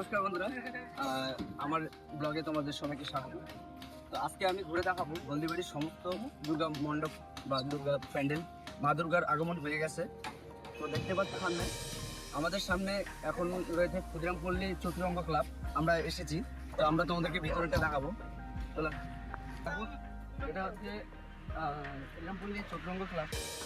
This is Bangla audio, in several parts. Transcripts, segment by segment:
নমস্কার বন্ধুরা। আমার ব্লগে তোমাদের সবাইকে স্বাগত। তো আজকে আমি ঘুরে দেখাবো হলদিবাড়ির সমস্ত দুর্গা মণ্ডপ বা দুর্গা প্যান্ডেল, মা দুর্গার আগমন হয়ে গেছে। তো দেখতে পাচ্ছ সামনে, আমাদের সামনে এখন রয়েছে ক্ষুদিরামপল্লী চতুরঙ্গ ক্লাব। আমরা এসেছি। তো আমরা তোমাদেরকে ভিতরেটা দেখাবো। চলো। এটা হচ্ছে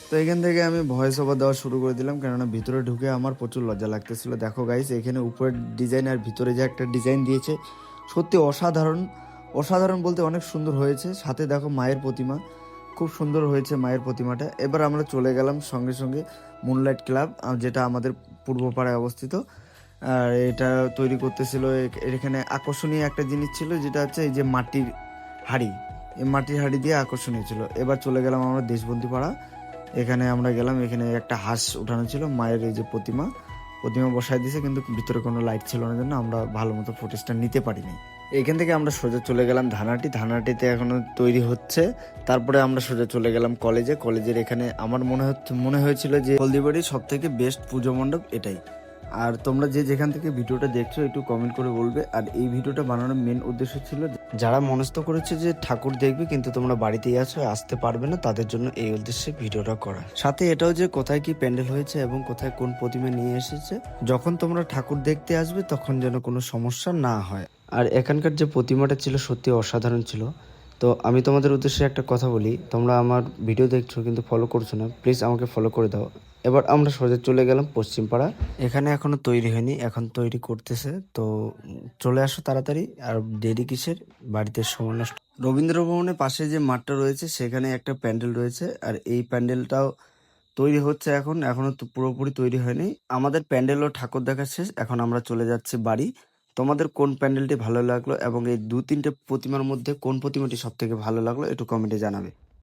তো এখান থেকে আমি ভয়েস ওভার দেওয়া শুরু করে দিলাম, কেননা ভিতরে ঢুকে আমার প্রচুর লজ্জা লাগতেছিল। দেখো গাইস এখানে উপরের ডিজাইন আর ভিতরে যে একটা ডিজাইন দিয়েছে, সত্যি অসাধারণ। অসাধারণ বলতে অনেক সুন্দর হয়েছে। সাথে দেখো মায়ের প্রতিমা, খুব সুন্দর হয়েছে মায়ের প্রতিমাটা। এবার আমরা চলে গেলাম সঙ্গে সঙ্গে মুনলাইট ক্লাব যেটা আমাদের পূর্বপাড়ায় অবস্থিত। আর এটা তৈরি করতেছিল এখানে আকর্ষণীয় একটা জিনিস ছিল, যেটা হচ্ছে এই যে মাটির হাড়ি। মাটির হাড়ি দিয়ে আকর্ষণীয় ছিল এবার চলে গেলাম আমরা দেশবন্দি পাড়া এখানে আমরা গেলাম, এখানে একটা হাঁস উঠানো ছিল, মায়ের এই যে প্রতিমা। প্রতিমা বসায় দিয়েছে, কিন্তু ভিতরে কোনো লাইট ছিল না জন্য আমরা ভালো মতো ফুটেজটা নিতে পারিনি। এখান থেকে আমরা সোজা চলে গেলাম ধানাটি। ধানাটিতে এখনও তৈরি হচ্ছে। তারপরে আমরা সোজা চলে গেলাম কলেজে। কলেজের এখানে আমার মনে হচ্ছে মনে হয়েছিল যে হলদিবাড়ির সব থেকে বেস্ট পুজো মণ্ডপ এটাই। আর তোমরা যে যেখান থেকে ভিডিওটা দেখছ, একটু কমেন্ট করে বলবে। আর এই ভিডিওটা বানানোর মেন উদ্দেশ্য ছিল যারা মনস্থ করেছে যে ঠাকুর দেখবে, কিন্তু তোমরা বাড়িতেই আছো, আসতে পারবে না, তাদের জন্য এই উদ্দেশ্যে ভিডিওটা করা। সাথে এটাও যে কোথায় কি প্যান্ডেল হয়েছে এবং কোথায় কোন প্রতিমা নিয়ে এসেছে, যখন তোমরা ঠাকুর দেখতে আসবে, তখন যেন কোনো সমস্যা না হয়। আর এখানকার যে প্রতিমাটা ছিল, সত্যি অসাধারণ ছিল। তো আমি তোমাদের উদ্দেশ্যে একটা কথা বলি, তোমরা আমার ভিডিও দেখছ, কিন্তু ফলো করছ না প্লিজ আমাকে ফলো করে দাও। এবার আমরা সোজা চলে গেলাম পশ্চিমপাড়া। এখানে এখনও তৈরি হয়নি, এখন তৈরি করতেছে। তো চলে আসো তাড়াতাড়ি, আর দেরি কিসের? বাড়িতে সময় নষ্ট। রবীন্দ্র ভবনের পাশে যে মাঠটা রয়েছে, সেখানে একটা প্যান্ডেল রয়েছে, আর এই প্যান্ডেলটাও তৈরি হচ্ছে এখন, এখনও তো পুরোপুরি তৈরি হয়নি। আমাদের প্যান্ডেল ও ঠাকুর দেখা শেষ, এখন আমরা চলে যাচ্ছি বাড়ি। তোমাদের কোন প্যান্ডেলটি ভালো লাগল, এবং এই দু তিনটে প্রতিমার মধ্যে কোন প্রতিমাটি সব থেকে ভালো লাগল, একটু কমেন্টে জানাবে।